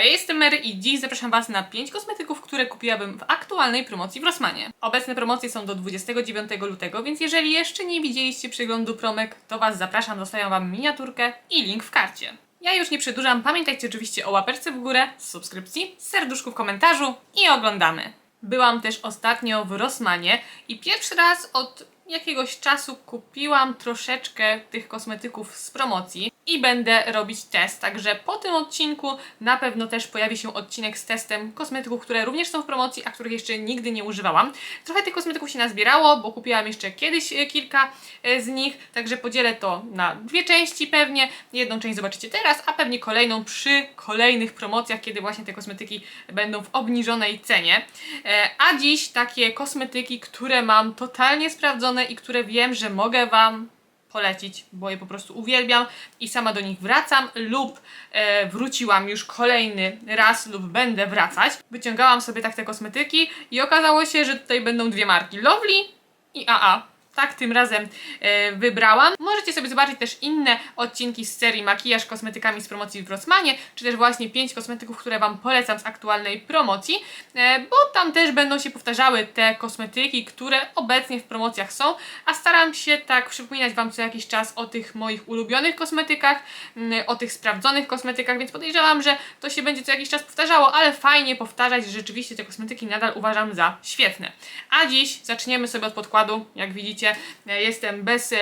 Ja jestem Mary i dziś zapraszam Was na 5 kosmetyków, które kupiłabym w aktualnej promocji w Rossmanie. Obecne promocje są do 29 lutego, więc jeżeli jeszcze nie widzieliście przeglądu promek, to Was zapraszam, zostawiam Wam miniaturkę i link w karcie. Ja już nie przedłużam, pamiętajcie oczywiście o łaperce w górę, subskrypcji, serduszku w komentarzu i oglądamy. Byłam też ostatnio w Rossmanie i pierwszy raz od jakiegoś czasu kupiłam troszeczkę tych kosmetyków z promocji i będę robić test. Także po tym odcinku na pewno też pojawi się odcinek z testem kosmetyków, które również są w promocji, a których jeszcze nigdy nie używałam. Trochę tych kosmetyków się nazbierało, bo kupiłam jeszcze kiedyś e, kilka e, z nich, także podzielę to na dwie części pewnie. Jedną część zobaczycie teraz, a pewnie kolejną przy kolejnych promocjach, kiedy właśnie te kosmetyki będą w obniżonej cenie. E, A dziś takie kosmetyki, które mam totalnie sprawdzone i które wiem, że mogę Wam polecić, bo je po prostu uwielbiam i sama do nich wracam lub e, wróciłam już kolejny raz lub będę wracać. Wyciągałam sobie tak te kosmetyki i okazało się, że tutaj będą dwie marki Lovely i AA. Tak tym razem e, wybrałam. Możecie sobie zobaczyć też inne odcinki z serii Makijaż kosmetykami z promocji w Rossmanie, czy też właśnie 5 kosmetyków, które Wam polecam z aktualnej promocji, e, bo tam też będą się powtarzały te kosmetyki, które obecnie w promocjach są, a staram się tak przypominać Wam co jakiś czas o tych moich ulubionych kosmetykach, mm, o tych sprawdzonych kosmetykach, więc podejrzewam, że to się będzie co jakiś czas powtarzało, ale fajnie powtarzać, że rzeczywiście te kosmetyki nadal uważam za świetne. A dziś zaczniemy sobie od podkładu, jak widzicie e, jestem bez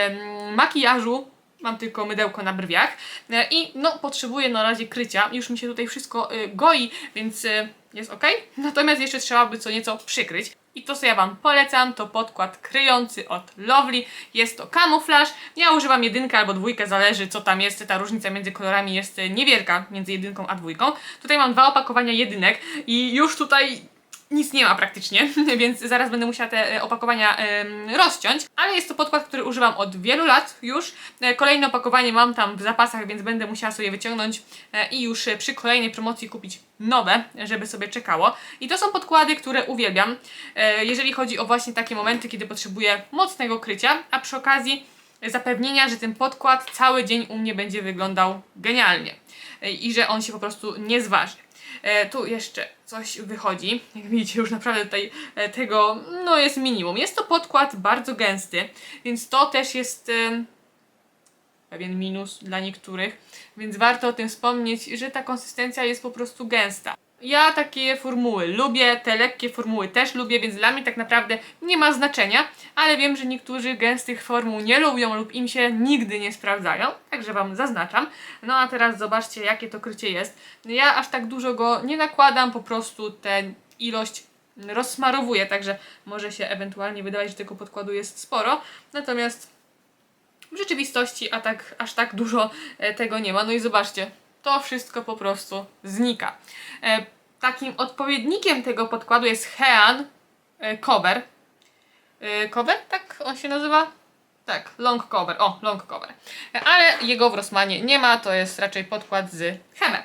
makijażu, Mam tylko mydełko na brwiach e, i no potrzebuję na razie krycia. Już mi się tutaj wszystko y, goi, więc jest ok. Natomiast jeszcze trzeba by co nieco przykryć. I to co ja Wam polecam to podkład kryjący od Lovely. Jest to kamuflaż. Ja używam jedynkę albo dwójkę, zależy co tam jest. Ta różnica między kolorami jest niewielka między jedynką a dwójką. Tutaj mam dwa opakowania jedynek i już tutaj nic nie ma praktycznie, więc zaraz będę musiała te e, opakowania rozciąć, ale jest to podkład, który używam od wielu lat już. E, Kolejne opakowanie mam tam w zapasach, więc będę musiała sobie wyciągnąć e, i już przy kolejnej promocji kupić nowe, żeby sobie czekało. I to są podkłady, które uwielbiam, jeżeli chodzi o właśnie takie momenty, kiedy potrzebuję mocnego krycia, a przy okazji zapewnienia, że ten podkład cały dzień u mnie będzie wyglądał genialnie i że on się po prostu nie zważy. Tu jeszcze coś wychodzi. Jak widzicie, już naprawdę tutaj e, tego no jest minimum. Jest to podkład bardzo gęsty, więc to też jest e, pewien minus dla niektórych, więc warto o tym wspomnieć, że ta konsystencja jest po prostu gęsta. Ja takie formuły lubię, te lekkie formuły też lubię, więc dla mnie tak naprawdę nie ma znaczenia, ale wiem, że niektórzy gęstych formuł nie lubią lub im się nigdy nie sprawdzają, także Wam zaznaczam. No a teraz zobaczcie, jakie to krycie jest. Ja aż tak dużo go nie nakładam, po prostu tę ilość rozsmarowuję, także może się ewentualnie wydawać, że tego podkładu jest sporo, natomiast w rzeczywistości a tak, aż tak dużo e, tego nie ma. No i zobaczcie, to wszystko po prostu znika. E, takim odpowiednikiem tego podkładu jest Hean e, Cover. E, cover? Tak on się nazywa? Tak, long cover. O, long cover. Ale jego w Rossmanie nie ma, to jest raczej podkład z Heme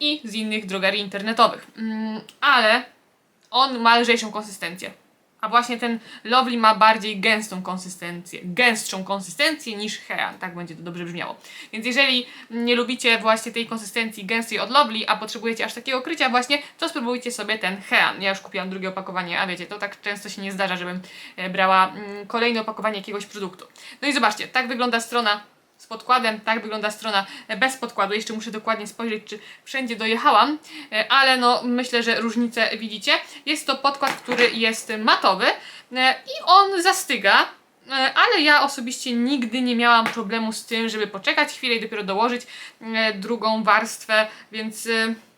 i z innych drogerii internetowych. Mm, ale on ma lżejszą konsystencję. A właśnie ten Lovely ma bardziej gęstą konsystencję, gęstszą konsystencję niż Hean, tak będzie to dobrze brzmiało. Więc jeżeli nie lubicie właśnie tej konsystencji gęstej od Lovely, a potrzebujecie aż takiego krycia właśnie, to spróbujcie sobie ten Hean. Ja już kupiłam drugie opakowanie, a wiecie, to tak często się nie zdarza, żebym e, brała mm, kolejne opakowanie jakiegoś produktu. No i zobaczcie, tak wygląda strona z podkładem, tak wygląda strona e, bez podkładu. Jeszcze muszę dokładnie spojrzeć, czy wszędzie dojechałam, e, ale no myślę, że różnicę widzicie. Jest to podkład, który jest matowy e, i on zastyga. Ale ja osobiście nigdy nie miałam problemu z tym, żeby poczekać chwilę i dopiero dołożyć drugą warstwę, więc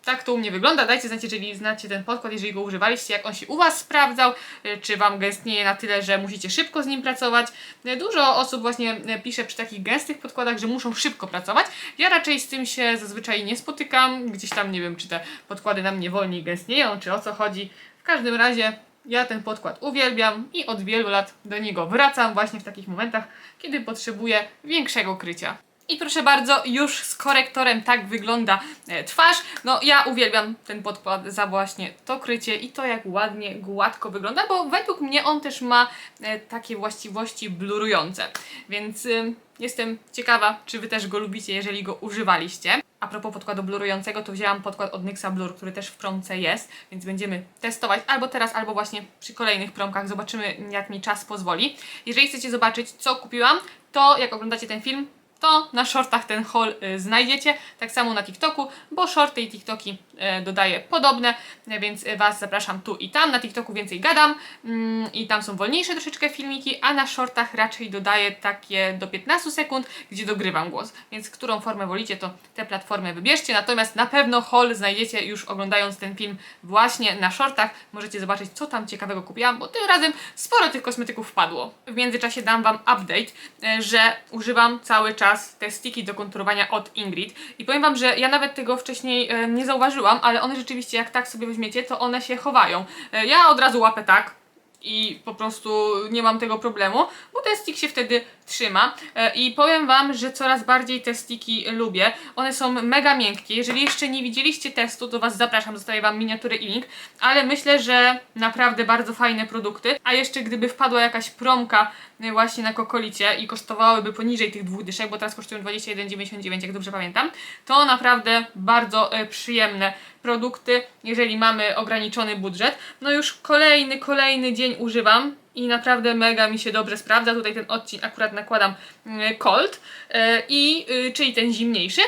tak to u mnie wygląda. Dajcie znać, jeżeli znacie ten podkład, jeżeli go używaliście, jak on się u Was sprawdzał, e, czy Wam gęstnieje na tyle, że musicie szybko z nim pracować. E, Dużo osób właśnie e, pisze przy takich gęstych podkładach, że muszą szybko pracować. Ja raczej z tym się zazwyczaj nie spotykam. Gdzieś tam nie wiem, czy te podkłady na mnie wolniej gęstnieją, czy o co chodzi. W każdym razie ja ten podkład uwielbiam i od wielu lat do niego wracam właśnie w takich momentach, kiedy potrzebuję większego krycia. I proszę bardzo, już z korektorem tak wygląda e, twarz. No ja uwielbiam ten podkład za właśnie to krycie i to jak ładnie, gładko wygląda, bo według mnie on też ma e, takie właściwości blurujące. Więc y, jestem ciekawa, czy Wy też go lubicie, jeżeli go używaliście. A propos podkładu blurującego, to wzięłam podkład od NYXa Blur, który też w promce jest, więc będziemy testować albo teraz, albo właśnie przy kolejnych promkach. Zobaczymy, jak mi czas pozwoli. Jeżeli chcecie zobaczyć, co kupiłam, to jak oglądacie ten film, to na shortach ten haul y, znajdziecie, tak samo na TikToku, bo shorty i TikToki dodaję podobne, więc Was zapraszam tu i tam. Na TikToku więcej gadam mm, i tam są wolniejsze troszeczkę filmiki, a na shortach raczej dodaję takie do 15 sekund, gdzie dogrywam głos. Więc którą formę wolicie, to tę platformę wybierzcie. Natomiast na pewno haul znajdziecie już oglądając ten film właśnie na shortach. Możecie zobaczyć, co tam ciekawego kupiłam, bo tym razem sporo tych kosmetyków wpadło. W międzyczasie dam Wam update, e, że używam cały czas te stiki do konturowania od Ingrid. I powiem Wam, że ja nawet tego wcześniej e, nie zauważyłam, ale one rzeczywiście, jak tak sobie weźmiecie, to one się chowają. E, Ja od razu łapę tak, i po prostu nie mam tego problemu, bo ten stick się wtedy trzyma. E, I powiem Wam, że coraz bardziej te stiki lubię. One są mega miękkie. Jeżeli jeszcze nie widzieliście testu, to Was zapraszam, zostawię Wam miniaturę i link, ale myślę, że naprawdę bardzo fajne produkty. A jeszcze gdyby wpadła jakaś promka e, właśnie na kokolicie i kosztowałyby poniżej tych dwóch dyszek, bo teraz kosztują 21,99, jak dobrze pamiętam, to naprawdę bardzo e, przyjemne produkty, jeżeli mamy ograniczony budżet. No już kolejny, kolejny dzień używam i naprawdę mega mi się dobrze sprawdza. Tutaj ten odcień akurat nakładam mm, cold, e, i, y, czyli ten zimniejszy.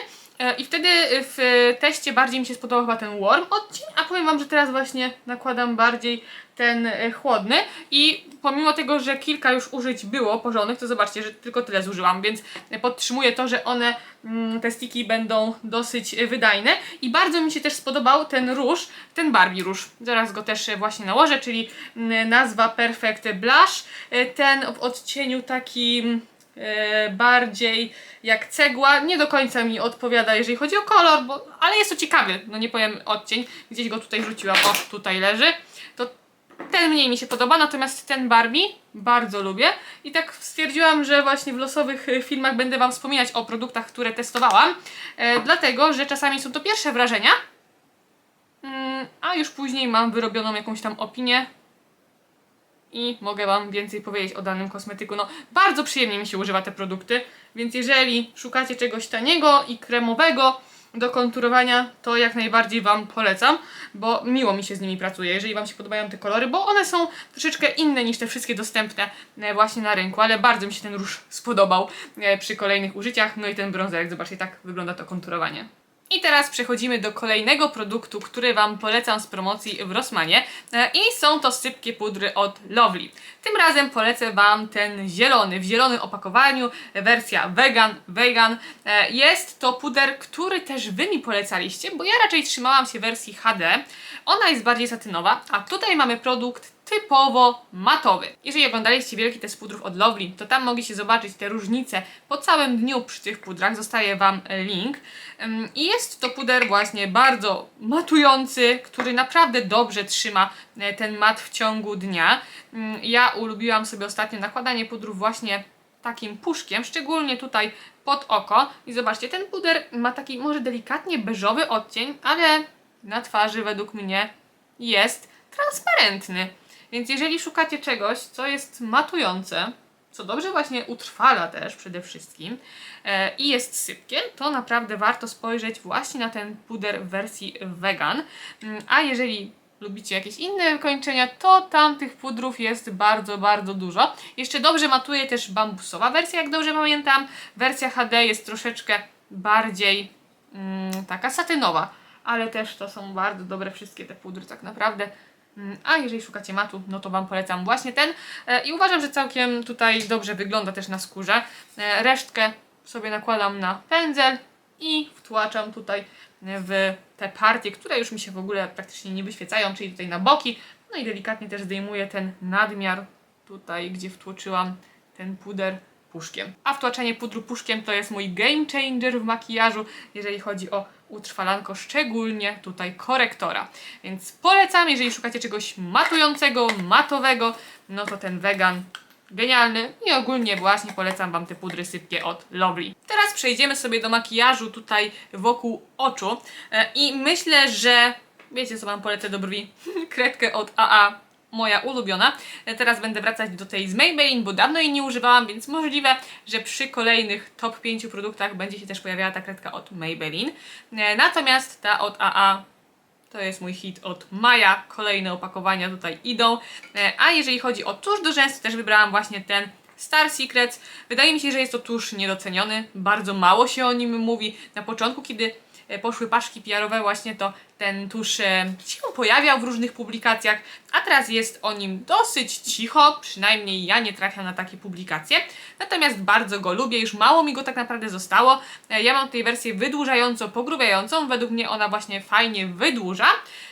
E, I wtedy w teście bardziej mi się spodobał chyba ten warm odcień, a powiem Wam, że teraz właśnie nakładam bardziej ten e, chłodny. I pomimo tego, że kilka już użyć było porządnych, to zobaczcie, że tylko tyle zużyłam, więc podtrzymuję to, że one, mm, te stiki będą dosyć e, wydajne. I bardzo mi się też spodobał ten róż, ten Barbie róż. Zaraz go też właśnie nałożę, czyli mm, nazwa Perfect Blush, ten w odcieniu takim bardziej jak cegła. Nie do końca mi odpowiada, jeżeli chodzi o kolor, bo, ale jest to ciekawy, no nie powiem odcień. Gdzieś go tutaj rzuciłam, o tutaj leży. To ten mniej mi się podoba, natomiast ten Barbie bardzo lubię. I tak stwierdziłam, że właśnie w losowych e, filmach będę Wam wspominać o produktach, które testowałam, e, dlatego że czasami są to pierwsze wrażenia, mm, a już później mam wyrobioną jakąś tam opinię i mogę Wam więcej powiedzieć o danym kosmetyku. No, bardzo przyjemnie mi się używa te produkty, więc jeżeli szukacie czegoś taniego i kremowego do konturowania, to jak najbardziej Wam polecam, bo miło mi się z nimi pracuje, jeżeli Wam się podobają te kolory, bo one są troszeczkę inne niż te wszystkie dostępne e, właśnie na rynku, ale bardzo mi się ten róż spodobał e, przy kolejnych użyciach, no i ten brązerek, zobaczcie, tak wygląda to konturowanie. I teraz przechodzimy do kolejnego produktu, który Wam polecam z promocji w Rossmanie E, i są to sypkie pudry od Lovely. Tym razem polecę Wam ten zielony, w zielonym opakowaniu, wersja vegan, vegan. E, Jest to puder, który też Wy mi polecaliście, bo ja raczej trzymałam się wersji HD. Ona jest bardziej satynowa, a tutaj mamy produkt typowo matowy. Jeżeli oglądaliście wielki test pudrów od Lovely, to tam mogliście zobaczyć te różnice po całym dniu przy tych pudrach. Zostaje Wam e, link. I jest to puder właśnie bardzo matujący, który naprawdę dobrze trzyma e, ten mat w ciągu dnia. Ja ulubiłam sobie ostatnio nakładanie pudrów właśnie takim puszkiem, szczególnie tutaj pod oko. I zobaczcie, ten puder ma taki może delikatnie beżowy odcień, ale na twarzy według mnie jest transparentny. Więc jeżeli szukacie czegoś, co jest matujące, co dobrze właśnie utrwala też przede wszystkim e, i jest sypkie, to naprawdę warto spojrzeć właśnie na ten puder w wersji vegan. Mm, A jeżeli lubicie jakieś inne wykończenia, to tam tych pudrów jest bardzo, bardzo dużo. Jeszcze dobrze matuje też bambusowa wersja, jak dobrze pamiętam. Wersja HD jest troszeczkę bardziej mm, taka satynowa, ale też to są bardzo dobre wszystkie te pudry tak naprawdę. Mm, A jeżeli szukacie matu, no to Wam polecam właśnie ten. E, I uważam, że całkiem tutaj dobrze wygląda też na skórze. E, Resztkę sobie nakładam na pędzel i wtłaczam tutaj w te partie, które już mi się w ogóle praktycznie nie wyświecają, czyli tutaj na boki. No i delikatnie też zdejmuję ten nadmiar tutaj, gdzie wtłoczyłam ten puder puszkiem. A wtłaczanie pudru puszkiem to jest mój game changer w makijażu, jeżeli chodzi o utrwalanko, szczególnie tutaj korektora. Więc polecam, jeżeli szukacie czegoś matującego, matowego, no to ten vegan genialny i ogólnie właśnie polecam Wam te pudry sypkie od Lovely. Teraz przejdziemy sobie do makijażu tutaj wokół oczu E, i myślę, że wiecie co Wam polecę do brwi? Kredkę od AA moja ulubiona. E, Teraz będę wracać do tej z Maybelline, bo dawno jej nie używałam, więc możliwe, że przy kolejnych top 5 produktach będzie się też pojawiała ta kredka od Maybelline. E, Natomiast ta od AA to jest mój hit od maja. Kolejne opakowania tutaj idą. E, A jeżeli chodzi o tusz do rzęs, też wybrałam właśnie ten Star Secrets. Wydaje mi się, że jest to tusz niedoceniony. Bardzo mało się o nim mówi. Na początku, kiedy poszły paczki PR-owe właśnie, to ten tusz e, się pojawiał w różnych publikacjach, a teraz jest o nim dosyć cicho, przynajmniej ja nie trafiam na takie publikacje. Natomiast bardzo go lubię, już mało mi go tak naprawdę zostało. E, Ja mam tutaj wersję wydłużająco, pogrubiającą. Według mnie ona właśnie fajnie wydłuża,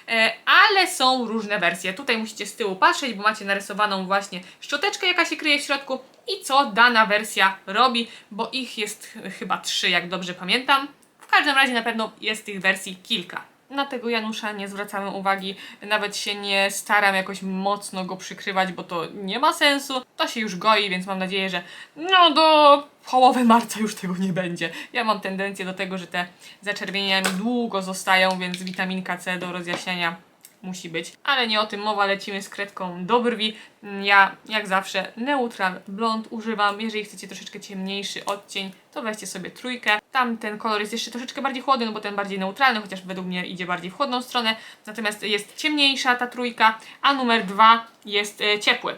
e, ale są różne wersje. Tutaj musicie z tyłu patrzeć, bo macie narysowaną właśnie szczoteczkę, jaka się kryje w środku i co dana wersja robi, bo ich jest ch- chyba trzy, jak dobrze pamiętam. W każdym razie na pewno jest tych wersji kilka. Na tego Janusza nie zwracamy uwagi, nawet się nie staram jakoś mocno go przykrywać, bo to nie ma sensu. To się już goi, więc mam nadzieję, że no do połowy marca już tego nie będzie. Ja mam tendencję do tego, że te zaczerwienienia mi długo zostają, więc witaminka C do rozjaśniania musi być. Ale nie o tym mowa, lecimy z kredką do brwi. Ja, jak zawsze, neutral blond używam. Jeżeli chcecie troszeczkę ciemniejszy odcień, to weźcie sobie trójkę. Tam ten kolor jest jeszcze troszeczkę bardziej chłodny, no bo ten bardziej neutralny, chociaż według mnie idzie bardziej w chłodną stronę. Natomiast jest ciemniejsza ta trójka, a numer dwa jest e, ciepły.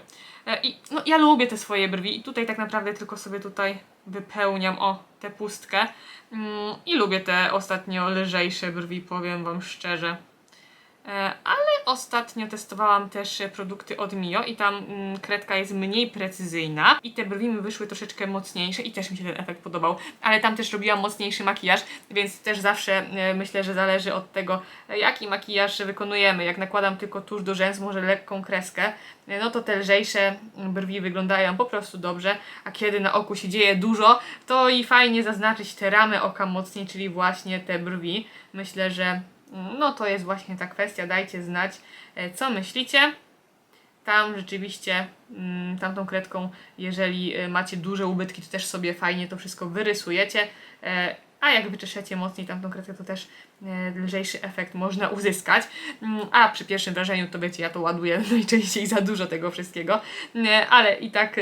E, I no, ja lubię te swoje brwi i tutaj tak naprawdę tylko sobie tutaj wypełniam o tę pustkę. Mm, I lubię te ostatnio lżejsze brwi, powiem Wam szczerze. E, Ale ostatnio testowałam też produkty od Mio i tam mm, kredka jest mniej precyzyjna i te brwi mi wyszły troszeczkę mocniejsze i też mi się ten efekt podobał. Ale tam też robiłam mocniejszy makijaż, więc też zawsze e, myślę, że zależy od tego, e, jaki makijaż wykonujemy. Jak nakładam tylko tusz do rzęs, może lekką kreskę, no to te lżejsze brwi wyglądają po prostu dobrze, a kiedy na oku się dzieje dużo, to i fajnie zaznaczyć te ramy oka mocniej, czyli właśnie te brwi. Myślę, że no to jest właśnie ta kwestia, dajcie znać, e, co myślicie. Tam rzeczywiście, mm, tamtą kredką, jeżeli e, macie duże ubytki, to też sobie fajnie to wszystko wyrysujecie. E, A jak wyczeszecie mocniej tamtą kredkę, to też lżejszy efekt można uzyskać. Mm, A przy pierwszym wrażeniu, to wiecie, ja to ładuję najczęściej za dużo tego wszystkiego, ale i tak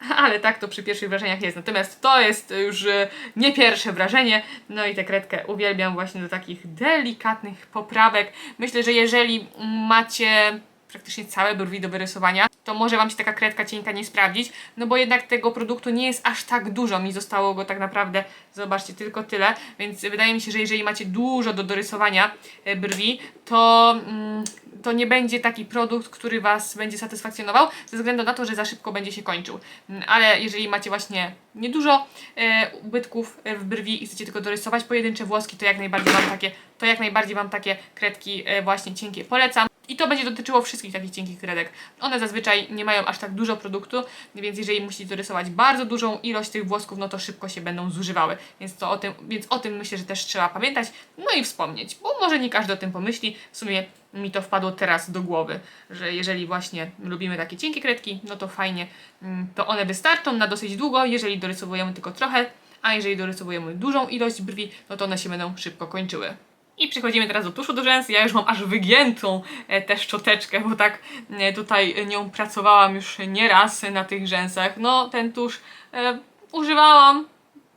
ale tak to przy pierwszych wrażeniach jest. Natomiast to jest już e, nie pierwsze wrażenie. No i tę kredkę uwielbiam właśnie do takich delikatnych poprawek. Myślę, że jeżeli macie praktycznie całe brwi do wyrysowania, to może Wam się taka kredka cienka nie sprawdzić, no bo jednak tego produktu nie jest aż tak dużo. Mi zostało go tak naprawdę, zobaczcie, tylko tyle, więc wydaje mi się, że jeżeli macie dużo do dorysowania e, brwi, to, mm, to nie będzie taki produkt, który Was będzie satysfakcjonował, ze względu na to, że za szybko będzie się kończył. Mm, Ale jeżeli macie właśnie niedużo e, ubytków e, w brwi i chcecie tylko dorysować pojedyncze włoski, to jak najbardziej Wam takie, to jak najbardziej Wam takie kredki właśnie cienkie polecam. I to będzie dotyczyło wszystkich takich cienkich kredek. One zazwyczaj nie mają aż tak dużo produktu, więc jeżeli musicie dorysować bardzo dużą ilość tych włosków, no to szybko się będą zużywały. Więc, to o tym, więc o tym myślę, że też trzeba pamiętać, no i wspomnieć, bo może nie każdy o tym pomyśli. W sumie mi to wpadło teraz do głowy, że jeżeli właśnie lubimy takie cienkie kredki, no to fajnie, mm, to one wystarczą na dosyć długo, jeżeli dorysowujemy tylko trochę, a jeżeli dorysowujemy dużą ilość brwi, no to one się będą szybko kończyły. I przechodzimy teraz do tuszu do rzęs. Ja już mam aż wygiętą e, tę szczoteczkę, bo tak e, tutaj nią pracowałam już nieraz na tych rzęsach. No, ten tusz e, używałam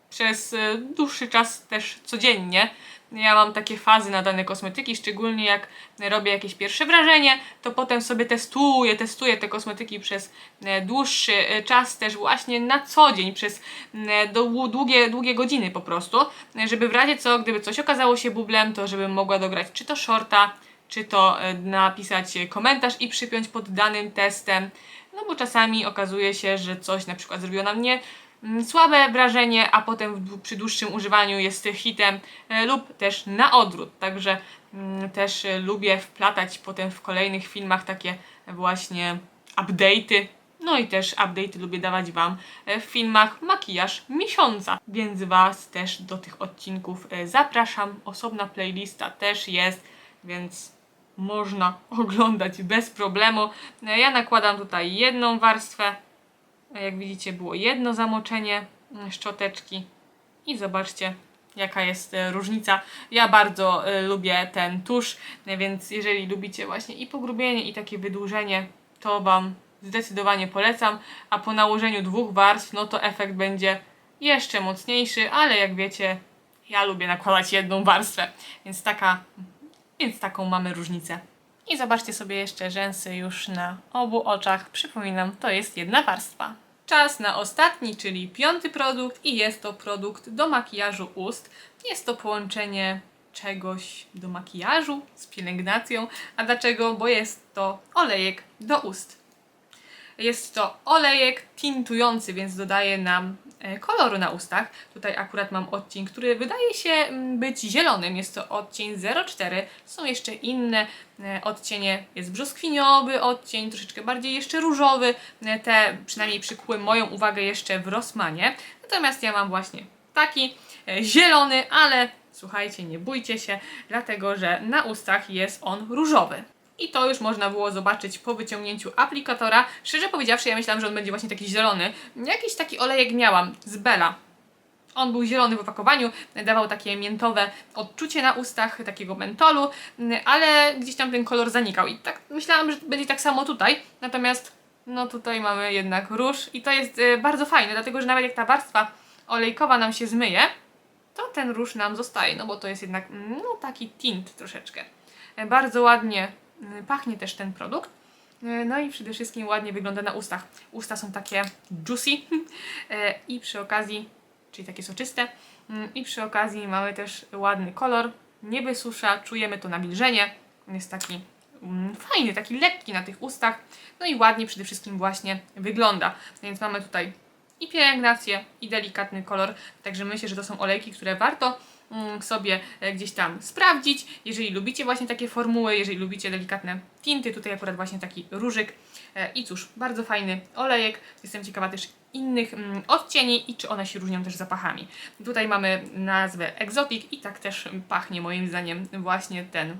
przez dłuższy czas też codziennie. Ja mam takie fazy na dane kosmetyki, szczególnie jak robię jakieś pierwsze wrażenie, to potem sobie testuję, testuję te kosmetyki przez e, dłuższy e, czas też właśnie na co dzień, przez e, dłu- długie, długie godziny po prostu, żeby w razie co, gdyby coś okazało się bublem, to żebym mogła dograć czy to shorta, czy to napisać komentarz i przypiąć pod danym testem, no bo czasami okazuje się, że coś na przykład zrobiło na mnie słabe wrażenie, a potem przy dłuższym używaniu jest hitem e, lub też na odwrót. Także mm, też e, lubię wplatać potem w kolejnych filmach takie właśnie update'y. No i też update'y lubię dawać Wam e, w filmach makijaż miesiąca, więc Was też do tych odcinków zapraszam. Osobna playlista też jest, więc można oglądać bez problemu. Ja nakładam tutaj jedną warstwę, jak widzicie, było jedno zamoczenie mm, szczoteczki i zobaczcie, jaka jest e, różnica. Ja bardzo e, lubię ten tusz, e, więc jeżeli lubicie właśnie i pogrubienie, i takie wydłużenie, to Wam zdecydowanie polecam, a po nałożeniu dwóch warstw, no to efekt będzie jeszcze mocniejszy, ale jak wiecie, ja lubię nakładać jedną warstwę, więc taka, więc taką mamy różnicę. I zobaczcie sobie jeszcze rzęsy już na obu oczach. Przypominam, to jest jedna warstwa. Czas na ostatni, czyli piąty produkt i jest to produkt do makijażu ust. Jest to połączenie czegoś do makijażu z pielęgnacją. A dlaczego? Bo jest to olejek do ust. Jest to olejek tintujący, więc dodaje nam e, koloru na ustach. Tutaj akurat mam odcień, który wydaje się mm, być zielonym. Jest to odcień 04. Są jeszcze inne e, odcienie. Jest brzoskwiniowy odcień, troszeczkę bardziej jeszcze różowy. E, Te przynajmniej przykuły moją uwagę jeszcze w Rossmanie. Natomiast ja mam właśnie taki zielony, ale słuchajcie, nie bójcie się, dlatego że na ustach jest on różowy. I to już można było zobaczyć po wyciągnięciu aplikatora. Szczerze powiedziawszy, ja myślałam, że on będzie właśnie taki zielony. Jakiś taki olejek miałam z Bella. On był zielony w opakowaniu, dawał takie miętowe odczucie na ustach, takiego mentolu, ale gdzieś tam ten kolor zanikał. I tak myślałam, że będzie tak samo tutaj. Natomiast no tutaj mamy jednak róż i to jest e, bardzo fajne, dlatego że nawet jak ta warstwa olejkowa nam się zmyje, to ten róż nam zostaje, no bo to jest jednak no, taki tint troszeczkę. Bardzo ładnie pachnie też ten produkt. E, No i przede wszystkim ładnie wygląda na ustach. Usta są takie juicy E, i przy okazji, czyli takie soczyste, i przy okazji mamy też ładny kolor. Nie wysusza, czujemy to nawilżenie. Jest taki mm, fajny, taki lekki na tych ustach. No i ładnie przede wszystkim właśnie wygląda. Więc mamy tutaj i pielęgnację, i delikatny kolor. Także myślę, że to są olejki, które warto sobie e, gdzieś tam sprawdzić. Jeżeli lubicie właśnie takie formuły, jeżeli lubicie delikatne tinty, tutaj akurat właśnie taki różyk. E, I cóż, bardzo fajny olejek. Jestem ciekawa też innych mm, odcieni i czy one się różnią też zapachami. Tutaj mamy nazwę Exotic i tak też pachnie moim zdaniem właśnie ten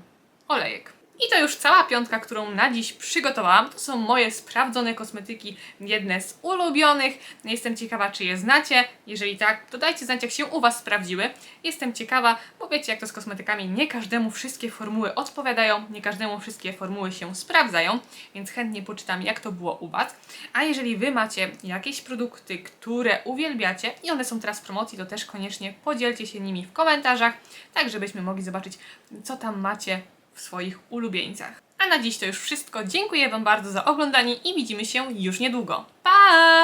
olejek. I to już cała piątka, którą na dziś przygotowałam. To są moje sprawdzone kosmetyki, jedne z ulubionych. Jestem ciekawa, czy je znacie. Jeżeli tak, to dajcie znać, jak się u Was sprawdziły. Jestem ciekawa, bo wiecie, jak to z kosmetykami, nie każdemu wszystkie formuły odpowiadają, nie każdemu wszystkie formuły się sprawdzają, więc chętnie poczytam, jak to było u Was. A jeżeli Wy macie jakieś produkty, które uwielbiacie i one są teraz w promocji, to też koniecznie podzielcie się nimi w komentarzach, tak żebyśmy mogli zobaczyć, co tam macie w swoich ulubieńcach. A na dziś to już wszystko. Dziękuję Wam bardzo za oglądanie i widzimy się już niedługo. Pa!